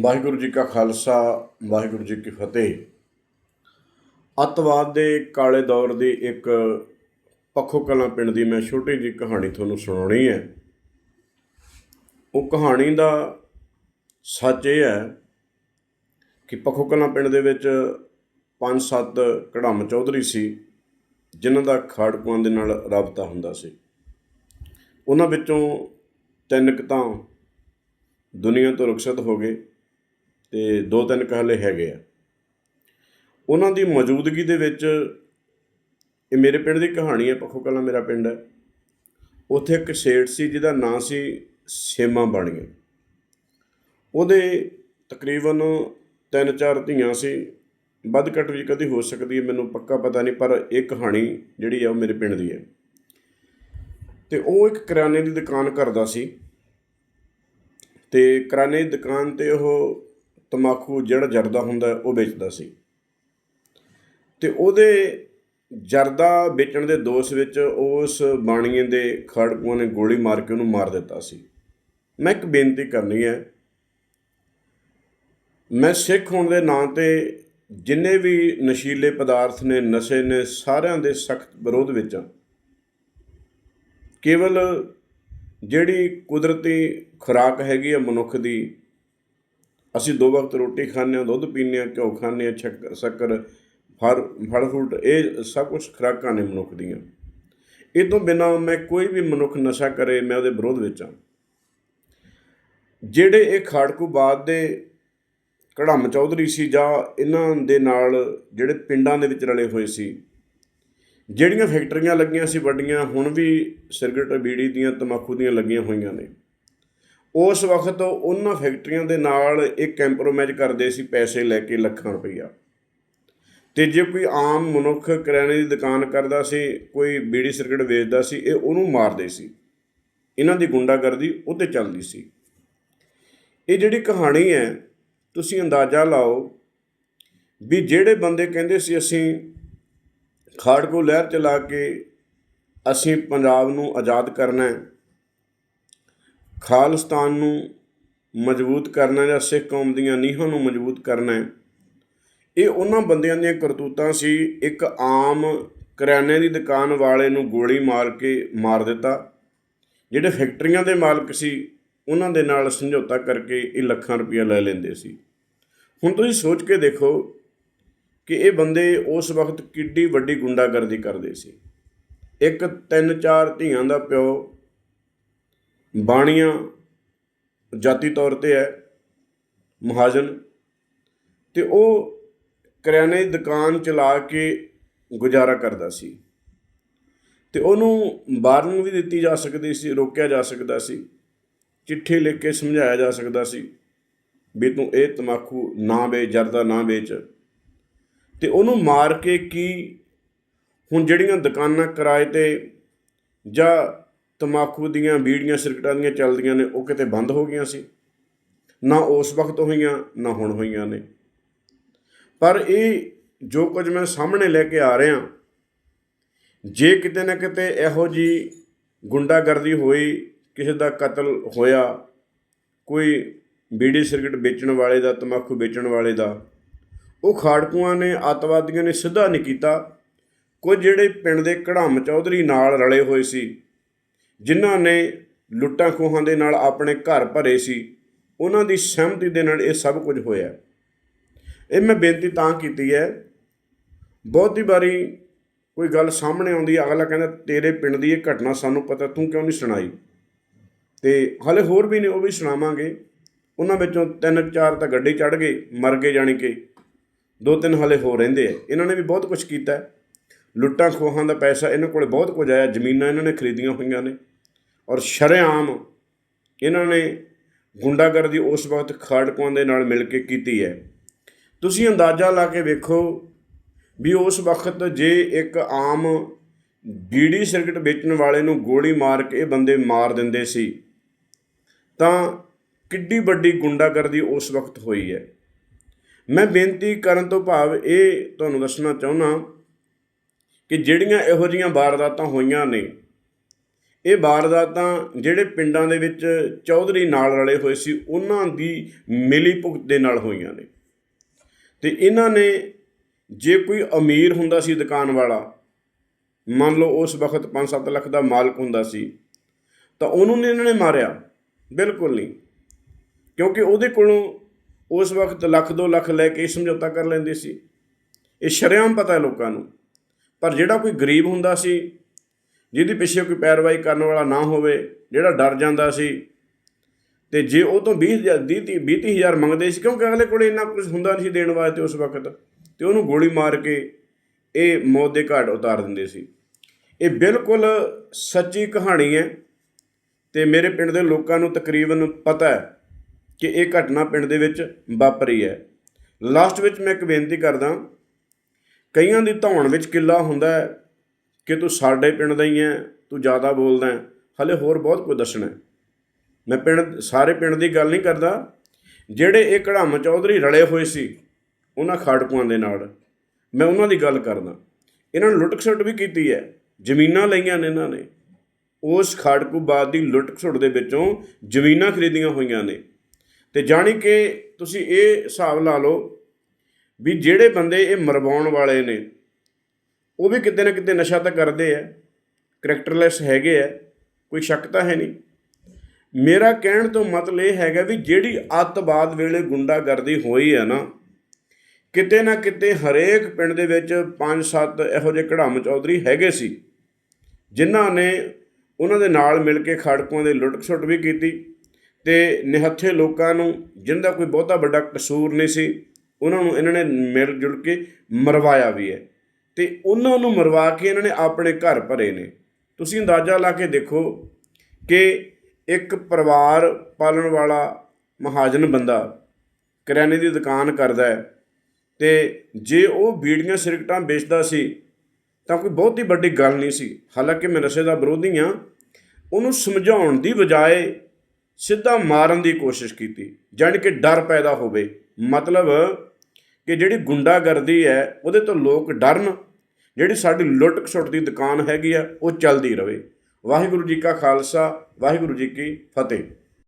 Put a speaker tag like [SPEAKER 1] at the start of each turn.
[SPEAKER 1] ਵਾਹਿਗੁਰੂ ਜੀ ਕਾ ਖਾਲਸਾ, ਵਾਹਿਗੁਰੂ ਜੀ ਕੀ ਫਤਿਹ। ਅੱਤਵਾਦ ਦੇ ਕਾਲੇ ਦੌਰ ਦੀ ਇੱਕ ਪੱਖੋ ਕਲਾਂ ਪਿੰਡ ਦੀ ਮੈਂ ਛੋਟੀ ਜਿਹੀ ਕਹਾਣੀ ਤੁਹਾਨੂੰ ਸੁਣਾਉਣੀ ਹੈ। ਉਹ ਕਹਾਣੀ ਦਾ ਸੱਚ ਇਹ ਹੈ ਕਿ ਪੱਖੋ ਕਲਾਂ ਪਿੰਡ ਦੇ ਵਿੱਚ ਪੰਜ ਸੱਤ ਕੜਮ ਚੌਧਰੀ ਸੀ, ਜਿਨ੍ਹਾਂ ਦਾ ਖਾੜਕੂਆਂ ਦੇ ਨਾਲ ਰਾਬਤਾ ਹੁੰਦਾ ਸੀ। ਉਹਨਾਂ ਵਿੱਚੋਂ ਤਿੰਨ ਕੁ ਤਾਂ ਦੁਨੀਆ ਤੋਂ ਰੁਖਸਤ ਹੋ ਗਏ। ਤੇ ਦੋ ਤਿੰਨ ਕੁ ਹੈਗੇ ਆ। ਉਹਨਾਂ ਦੀ ਮੌਜੂਦਗੀ ਦੇ ਵਿੱਚ ਇਹ ਮੇਰੇ ਪਿੰਡ ਦੀ ਕਹਾਣੀ ਹੈ, ਪੱਖੋ ਕਲਾਂ ਮੇਰਾ ਪਿੰਡ ਹੈ। ਉੱਥੇ ਇੱਕ ਸੇਠ ਸੀ, ਜਿਹਦਾ ਨਾਂ ਸੀ ਸੇਮਾ ਬਾਣੀਆ। ਉਹਦੇ ਤਕਰੀਬਨ ਤਿੰਨ ਚਾਰ ਧੀਆਂ ਸੀ। ਵੱਧ ਘੱਟ ਵੀ ਕਦੀ ਹੋ ਸਕਦੀ ਹੈ, ਮੈਨੂੰ ਪੱਕਾ ਪਤਾ ਨਹੀਂ, ਪਰ ਇਹ ਕਹਾਣੀ ਜਿਹੜੀ ਆ ਉਹ ਮੇਰੇ ਪਿੰਡ ਦੀ ਹੈ। ਤੇ ਉਹ ਇੱਕ ਕਰਿਆਨੇ ਦੀ ਦੁਕਾਨ ਕਰਦਾ ਸੀ। ਤੇ ਕਰਿਆਨੇ ਦੀ ਦੁਕਾਨ ਤੇ ਉਹ ਤਮਾਕੂ ਜਿਹੜਾ ਜਰਦਾ ਹੁੰਦਾ ਉਹ ਵੇਚਦਾ ਸੀ। ਤੇ ਉਹਦੇ ਜਰਦਾ ਵੇਚਣ ਦੇ ਦੋਸ਼ ਵਿੱਚ ਉਸ ਬਾਣੀਏ ਦੇ ਖੜਕੂਆਂ ਨੇ ਗੋਲੀ ਮਾਰ ਕੇ ਉਹਨੂੰ ਮਾਰ ਦਿੱਤਾ ਸੀ। ਮੈਂ ਇੱਕ ਬੇਨਤੀ ਕਰਨੀ ਹੈ। ਮੈਂ ਸਿੱਖ ਹੋਣ ਦੇ ਨਾਂ ਤੇ ਜਿੰਨੇ ਵੀ ਨਸ਼ੀਲੇ ਪਦਾਰਥ ਨੇ, ਨਸ਼ੇ ਨੇ, ਸਾਰਿਆਂ ਦੇ ਸਖਤ ਵਿਰੋਧ ਵਿੱਚ ਆ ਕੇਵਲ ਜਿਹੜੀ ਕੁਦਰਤੀ ਖੁਰਾਕ ਹੈਗੀ ਆ ਮਨੁੱਖ ਦੀ ਅਸੀਂ ਦੋ ਵਕਤ ਰੋਟੀ ਖਾਂਦੇ ਹਾਂ, ਦੁੱਧ ਪੀਂਦੇ ਹਾਂ, ਘਿਓ ਖਾਂਦੇ ਹਾਂ ਸ਼ੱਕ- ਸ਼ੱਕਰ, ਫਲ ਫਲ ਫਰੂਟ, ਇਹ ਸਭ ਕੁਝ ਖੁਰਾਕਾਂ ਨੇ ਮਨੁੱਖ ਦੀਆਂ। ਇਹ ਤੋਂ ਬਿਨਾਂ ਮੈਂ ਕੋਈ ਵੀ ਮਨੁੱਖ ਨਸ਼ਾ ਕਰੇ, ਮੈਂ ਉਹਦੇ ਵਿਰੋਧ ਵਿੱਚ ਹਾਂ। ਜਿਹੜੇ ਇਹ ਖਾੜਕੂ ਬਾਦ ਦੇ ਕੜਮ ਚੌਧਰੀ ਸੀ ਜਾਂ ਇਹਨਾਂ ਦੇ ਨਾਲ ਜਿਹੜੇ ਪਿੰਡਾਂ ਦੇ ਵਿੱਚ ਰਲੇ ਹੋਏ ਸੀ, ਜਿਹੜੀਆਂ ਫੈਕਟਰੀਆਂ ਲੱਗੀਆਂ ਸੀ ਵੱਡੀਆਂ, ਹੁਣ ਵੀ ਸਿਗਰਟ ਬੀੜੀ ਦੀਆਂ ਤਮਾਕੂ ਦੀਆਂ ਲੱਗੀਆਂ ਹੋਈਆਂ ਨੇ। ਉਸ ਵਕਤ ਉਹਨਾਂ ਫੈਕਟਰੀਆਂ ਦੇ ਨਾਲ ਇਹ ਕੰਪਰੋਮਾਈਜ਼ ਕਰਦੇ ਸੀ ਪੈਸੇ ਲੈ ਕੇ ਲੱਖਾਂ ਰੁਪਈਆ। ਤੇ ਜੇ ਕੋਈ ਆਮ ਮਨੁੱਖ ਕਰਿਆਨੇ ਦੀ ਦੁਕਾਨ ਕਰਦਾ ਸੀ, ਕੋਈ ਬੀੜੀ ਸਿਗਰਟ ਵੇਚਦਾ ਸੀ, ਇਹ ਉਹਨੂੰ ਮਾਰਦੇ ਸੀ। ਇਹਨਾਂ ਦੀ ਗੁੰਡਾਗਰਦੀ ਉੱਤੇ ਚੱਲਦੀ ਸੀ। ਇਹ ਜਿਹੜੀ ਕਹਾਣੀ ਹੈ, ਤੁਸੀਂ ਅੰਦਾਜ਼ਾ ਲਾਓ ਵੀ ਜਿਹੜੇ ਬੰਦੇ ਕਹਿੰਦੇ ਸੀ, ਅਸੀਂ ਖਾੜਕੂ ਲਹਿਰ ਚਲਾ ਕੇ ਅਸੀਂ ਪੰਜਾਬ ਨੂੰ ਆਜ਼ਾਦ ਕਰਨਾ ਹੈ ਖਾਲਿਸਤਾਨ ਨੂੰ ਮਜ਼ਬੂਤ ਕਰਨਾ ਜਾਂ ਸਿੱਖ ਕੌਮ ਦੀਆਂ ਨੀਹਾਂ ਨੂੰ ਮਜ਼ਬੂਤ ਕਰਨਾ ਇਹ ਉਹਨਾਂ ਬੰਦਿਆਂ ਦੀਆਂ ਕਰਤੂਤਾਂ ਸੀ। ਇੱਕ ਆਮ ਕਰਿਆਨੇ ਦੀ ਦੁਕਾਨ ਵਾਲੇ ਨੂੰ ਗੋਲੀ ਮਾਰ ਕੇ ਮਾਰ ਦਿੱਤਾ, ਜਿਹੜੇ ਫੈਕਟਰੀਆਂ ਦੇ ਮਾਲਕ ਸੀ, ਉਹਨਾਂ ਦੇ ਨਾਲ ਸਮਝੌਤਾ ਕਰਕੇ ਇਹ ਲੱਖਾਂ ਰੁਪਇਆ ਲੈ ਲੈਂਦੇ ਸੀ। ਹੁਣ ਤੁਸੀਂ ਸੋਚ ਕੇ ਦੇਖੋ ਕਿ ਇਹ ਬੰਦੇ ਉਸ ਵਕਤ ਕਿੱਡੀ ਵੱਡੀ ਗੁੰਡਾਗਰਦੀ ਕਰਦੇ ਸੀ। ਇੱਕ ਤਿੰਨ ਚਾਰ ਧੀਆਂ ਦਾ ਪਿਓ ਬਾਣੀਆਂ ਜਾਤੀ ਤੌਰ ਤੇ ਹੈ, ਮਹਾਜਨ। ਤੇ ਉਹ ਕਰਿਆਨੇ ਦੀ ਦੁਕਾਨ ਚਲਾ ਕੇ ਗੁਜ਼ਾਰਾ ਕਰਦਾ ਸੀ। ਤੇ ਉਹਨੂੰ ਵਾਰਨਿੰਗ ਵੀ ਦਿੱਤੀ ਜਾ ਸਕਦੀ ਸੀ, ਰੋਕਿਆ ਜਾ ਸਕਦਾ ਸੀ। ਚਿੱਠੀ ਲਿਖ ਕੇ ਸਮਝਾਇਆ ਜਾ ਸਕਦਾ ਸੀ ਵੀ ਤੂੰ ਇਹ ਤਮਾਕੂ ਨਾ ਵੇਚ, ਜਰਦਾ ਨਾ ਵੇਚ। ਤੇ ਉਹਨੂੰ ਮਾਰ ਕੇ ਕੀ ਹੁਣ ਜਿਹੜੀਆਂ ਦੁਕਾਨਾਂ ਕਿਰਾਏ ਤੇ ਜਾਂ ਤਮਾਕੂ ਦੀਆਂ, ਬੀੜੀਆਂ, ਸਿਰਕਟਾਂ ਦੀਆਂ ਚੱਲਦੀਆਂ ਨੇ, ਉਹ ਕਿਤੇ ਬੰਦ ਹੋ ਗਈਆਂ ਸੀ। ਨਾ ਉਸ ਵਕਤ ਹੋਈਆਂ, ਨਾ ਹੁਣ ਹੋਈਆਂ ਨੇ। ਪਰ ਇਹ ਜੋ ਕੁਝ ਮੈਂ ਸਾਹਮਣੇ ਲੈ ਕੇ ਆ ਰਿਹਾ, ਜੇ ਕਿਤੇ ਨਾ ਕਿਤੇ ਇਹੋ ਜੀ ਗੁੰਡਾਗਰਦੀ ਹੋਈ, ਕਿਸੇ ਦਾ ਕਤਲ ਹੋਇਆ, ਕੋਈ ਬੀੜੀ, ਸਿਰਕਟ ਵੇਚਣ ਵਾਲੇ ਦਾ, ਤਮਾਕੂ ਵੇਚਣ ਵਾਲੇ ਦਾ, ਉਹ ਖਾੜਕੂਆਂ ਨੇ, ਅੱਤਵਾਦੀਆਂ ਨੇ ਸਿੱਧਾ ਨਹੀਂ ਕੀਤਾ। ਕੁਝ ਜਿਹੜੇ ਪਿੰਡ ਦੇ ਕੜਾਮ ਚੌਧਰੀ ਨਾਲ ਰਲੇ ਹੋਏ ਸੀ ਜਿਨ੍ਹਾਂ ਨੇ ਲੁੱਟਾਂ ਖੋਹਾਂ ਦੇ ਨਾਲ ਆਪਣੇ ਘਰ ਭਰੇ ਸੀ, ਉਹਨਾਂ ਦੀ ਸਹਿਮਤੀ ਦੇ ਨਾਲ ਇਹ ਸਭ ਕੁਝ ਹੋਇਆ। ਇਹ ਮੈਂ ਬੇਨਤੀ ਤਾਂ ਕੀਤੀ ਹੈ, ਬਹੁਤੀ ਵਾਰੀ ਕੋਈ ਗੱਲ ਸਾਹਮਣੇ ਆਉਂਦੀ ਹੈ, ਅਗਲਾ ਕਹਿੰਦਾ, ਤੇਰੇ ਪਿੰਡ ਦੀ ਇਹ ਘਟਨਾ ਸਾਨੂੰ ਪਤਾ, ਤੂੰ ਕਿਉਂ ਨਹੀਂ ਸੁਣਾਈ? ਤੇ ਹਲੇ ਹੋਰ ਵੀ ਨੇ, ਉਹ ਵੀ ਸੁਣਾਵਾਂਗੇ। ਉਹਨਾਂ ਵਿੱਚੋਂ ਤਿੰਨ ਚਾਰ ਤਾਂ ਗੱਡੀ ਚੜ ਗਏ, ਮਰ ਗਏ ਜਾਣੀ ਕਿ ਦੋ ਤਿੰਨ ਹਲੇ ਹੋ ਰਹਿੰਦੇ ਆ। ਇਹਨਾਂ ਨੇ ਵੀ ਬਹੁਤ ਕੁਝ ਕੀਤਾ। ਲੁੱਟਾਂ ਖੋਹਾਂ ਦਾ ਪੈਸਾ ਇਹਨਾਂ ਕੋਲ ਬਹੁਤ ਕੁਝ ਆਇਆ, ਜ਼ਮੀਨਾਂ ਇਹਨਾਂ ਨੇ ਖਰੀਦੀਆਂ ਹੋਈਆਂ ਨੇ। ਔਰ ਸ਼ਰੇਆਮ ਇਹਨਾਂ ਨੇ ਗੁੰਡਾਗਰਦੀ ਉਸ ਵਕਤ ਖਾੜਕੂਆਂ ਦੇ ਨਾਲ ਮਿਲ ਕੇ ਕੀਤੀ ਹੈ। ਤੁਸੀਂ ਅੰਦਾਜ਼ਾ ਲਾ ਕੇ ਵੇਖੋ ਵੀ ਉਸ ਵਕਤ ਜੇ ਇੱਕ ਆਮ ਬੀੜੀ ਸਿਰਕਟ ਵੇਚਣ ਵਾਲੇ ਨੂੰ ਗੋਲੀ ਮਾਰ ਕੇ ਇਹ ਬੰਦੇ ਮਾਰ ਦਿੰਦੇ ਸੀ, ਤਾਂ ਕਿੱਡੀ ਵੱਡੀ ਗੁੰਡਾਗਰਦੀ ਉਸ ਵਕਤ ਹੋਈ ਹੈ। ਮੈਂ ਬੇਨਤੀ ਕਰਨ ਤੋਂ ਭਾਵ ਇਹ ਤੁਹਾਨੂੰ ਦੱਸਣਾ ਚਾਹੁੰਦਾ ਕਿ ਜਿਹੜੀਆਂ ਇਹੋ ਜੀਆਂ ਵਾਰਦਾਤਾਂ ਹੋਈਆਂ ਨੇ ਇਹ ਵਾਰਦਾਤਾਂ ਜਿਹੜੇ ਪਿੰਡਾਂ ਦੇ ਵਿੱਚ ਚੌਧਰੀ ਨਾਲ ਰਲੇ ਹੋਏ ਸੀ, ਉਹਨਾਂ ਦੀ ਮਿਲੀ ਭੁਗਤ ਦੇ ਨਾਲ ਹੋਈਆਂ ਨੇ। ਤੇ ਇਹਨਾਂ ਨੇ ਜੇ ਕੋਈ ਅਮੀਰ ਹੁੰਦਾ ਸੀ ਦੁਕਾਨ ਵਾਲਾ, ਮੰਨ ਲਓ ਉਸ ਵਕਤ 5-7 ਲੱਖ ਦਾ ਮਾਲਕ ਹੁੰਦਾ ਸੀ, ਤਾਂ ਉਹਨੂੰ ਨਹੀਂ ਇਹਨਾਂ ਨੇ ਮਾਰਿਆ। ਬਿਲਕੁਲ ਨਹੀਂ। ਕਿਉਂਕਿ ਉਹਦੇ ਕੋਲੋਂ ਉਸ ਵਕਤ ਲੱਖ 2 ਲੱਖ ਲੈ ਕੇ ਸਮਝੌਤਾ ਕਰ ਲੈਂਦੇ ਸੀ। ਇਹ ਸ਼ਰੇਆਮ ਪਤਾ ਹੈ ਲੋਕਾਂ ਨੂੰ। ਪਰ ਜਿਹੜਾ ਕੋਈ ਗਰੀਬ ਹੁੰਦਾ ਸੀ ਜਿਹਦੀ ਪਿੱਛੇ ਕੋਈ ਪੈਰਵਾਈ ਕਰਨ ਵਾਲਾ ਨਾ ਹੋਵੇ, ਜਿਹੜਾ ਡਰ ਜਾਂਦਾ ਸੀ। ਤੇ ਜੇ ਉਹ ਤੋਂ 20000 30 20000 ਮੰਗਦੇ ਸੀ, ਕਿਉਂਕਿ ਅਗਲੇ ਕੋਲ ਇੰਨਾ ਕੁਝ ਹੁੰਦਾ ਨਹੀਂ ਸੀ ਦੇਣ ਵਾਸਤੇ ਉਸ ਵਕਤ, ਤੇ ਉਹਨੂੰ ਗੋਲੀ ਮਾਰ ਕੇ ਇਹ ਮੌਤ ਦੇ ਘਾਟ ਉਤਾਰ ਦਿੰਦੇ ਸੀ। ਇਹ ਬਿਲਕੁਲ ਸੱਚੀ ਕਹਾਣੀ ਹੈ। ਤੇ ਮੇਰੇ ਪਿੰਡ ਦੇ ਲੋਕਾਂ ਨੂੰ ਤਕਰੀਬਨ ਪਤਾ ਹੈ ਕਿ ਇਹ ਘਟਨਾ ਪਿੰਡ ਦੇ ਵਿੱਚ ਵਾਪਰੀ ਹੈ। ਲਾਸਟ ਵਿੱਚ ਮੈਂ ਇੱਕ ਬੇਨਤੀ ਕਰਦਾ, ਕਈਆਂ ਦੀ ਧੌਣ ਵਿੱਚ ਕਿੱਲਾ ਹੁੰਦਾ ਹੈ ਕਿ ਤੂੰ ਸਾਡੇ ਪਿੰਡ ਦਾ ਹੀ ਹੈ ਤੂੰ ਜ਼ਿਆਦਾ ਬੋਲਦਾ ਹੈ ਹਲੇ ਹੋਰ ਬਹੁਤ ਕੁਝ ਦੱਸਣਾ ਮੈਂ ਪਿੰਡ, ਸਾਰੇ ਪਿੰਡ ਦੀ ਗੱਲ ਨਹੀਂ ਕਰਦਾ। ਜਿਹੜੇ ਇਹ ਕੜਾਮ ਚੌਧਰੀ ਰਲੇ ਹੋਏ ਸੀ, ਉਹਨਾਂ ਖਾੜਕੂਆਂ ਦੇ ਨਾਲ, ਮੈਂ ਉਹਨਾਂ ਦੀ ਗੱਲ ਕਰਦਾ। ਇਹਨਾਂ ਨੇ ਲੁੱਟਖਸੁੱਟ ਵੀ ਕੀਤੀ ਹੈ ਜ਼ਮੀਨਾਂ ਲਈਆਂ ਨੇ ਇਹਨਾਂ ਨੇ। ਉਸ ਖਾੜਕੂ ਬਾਦ ਦੀ ਲੁੱਟ ਖਸੁੱਟ ਦੇ ਵਿੱਚੋਂ ਜ਼ਮੀਨਾਂ ਖਰੀਦੀਆਂ ਹੋਈਆਂ ਨੇ। ਤੇ ਜਾਣੀ ਕਿ ਤੁਸੀਂ ਇਹ ਹਿਸਾਬ ਲਾ ਲਓ ਵੀ ਜਿਹੜੇ ਬੰਦੇ ਇਹ ਮਰਵਾਉਣ ਵਾਲੇ ਨੇ ਉਹ ਵੀ ਕਿਤੇ ਨਾ ਕਿਤੇ ਨਸ਼ਾ ਤਾਂ ਕਰਦੇ ਆ ਕਰੈਕਟਰਲੈਸ ਹੈਗੇ ਆ, ਕੋਈ ਸ਼ੱਕ ਤਾਂ ਹੈ ਨਹੀਂ। ਮੇਰਾ ਕਹਿਣ ਤੋਂ ਮਤਲਬ ਇਹ ਹੈਗਾ ਵੀ ਜਿਹੜੀ ਅੱਤਵਾਦ ਵੇਲੇ ਗੁੰਡਾਗਰਦੀ ਹੋਈ ਹੈ ਨਾ, ਕਿਤੇ ਨਾ ਕਿਤੇ ਹਰੇਕ ਪਿੰਡ ਦੇ ਵਿੱਚ 5-7 ਇਹੋ ਜਿਹੇ ਕੜਾਮ ਚੌਧਰੀ ਹੈਗੇ ਸੀ, ਜਿਨ੍ਹਾਂ ਨੇ ਉਹਨਾਂ ਦੇ ਨਾਲ ਮਿਲ ਕੇ ਖੜਕੂਆਂ ਦੇ ਲੁੱਟ ਖਸੁੱਟ ਵੀ ਕੀਤੀ ਤੇ ਨਿਹੱਥੇ ਲੋਕਾਂ ਨੂੰ ਜਿਨ੍ਹਾਂ ਦਾ ਕੋਈ ਬਹੁਤਾ ਵੱਡਾ ਕਸੂਰ ਨਹੀਂ ਸੀ, ਉਹਨਾਂ ਨੂੰ ਇਹਨਾਂ ਨੇ ਮਿਲ ਜੁਲ ਕੇ ਮਰਵਾਇਆ ਵੀ ਹੈ। ਤੇ ਉਹਨਾਂ ਨੂੰ ਮਰਵਾ ਕੇ ਇਹਨਾਂ ਨੇ ਆਪਣੇ ਘਰ ਭਰੇ ਨੇ। ਤੁਸੀਂ ਅੰਦਾਜ਼ਾ ਲਾ ਕੇ ਦੇਖੋ ਕਿ ਇੱਕ ਪਰਿਵਾਰ ਪਾਲਣ ਵਾਲਾ ਮਹਾਜਨ ਬੰਦਾ ਕਰਿਆਨੇ ਦੀ ਦੁਕਾਨ ਕਰਦਾ ਹੈ ਤੇ ਜੇ ਉਹ ਬੀੜੀਆਂ ਸਿਗਰਟਾਂ ਵੇਚਦਾ ਸੀ ਤਾਂ ਕੋਈ ਬਹੁਤੀ ਵੱਡੀ ਗੱਲ ਨਹੀਂ ਸੀ। ਹਾਲਾਂਕਿ ਮੈਂ ਨਸ਼ੇ ਦਾ ਵਿਰੋਧੀ ਹਾਂ। ਉਹਨੂੰ ਸਮਝਾਉਣ ਦੀ ਬਜਾਏ ਸਿੱਧਾ ਮਾਰਨ ਦੀ ਕੋਸ਼ਿਸ਼ ਕੀਤੀ, ਜਾਣੀ ਕਿ ਡਰ ਪੈਦਾ ਹੋਵੇ। ਮਤਲਬ ਕਿ ਜਿਹੜੀ ਗੁੰਡਾਗਰਦੀ ਹੈ, ਉਹਦੇ ਤੋਂ ਲੋਕ ਡਰਨ। ਜਿਹੜੀ ਸਾਡੀ ਲੁੱਟ ਖਸੁੱਟ ਦੀ ਦੁਕਾਨ ਹੈਗੀ ਆ, ਉਹ ਚੱਲਦੀ ਰਵੇ ਵਾਹਿਗੁਰੂ ਜੀ ਕਾ ਖਾਲਸਾ, ਵਾਹਿਗੁਰੂ ਜੀ ਕੀ ਫਤਿਹ।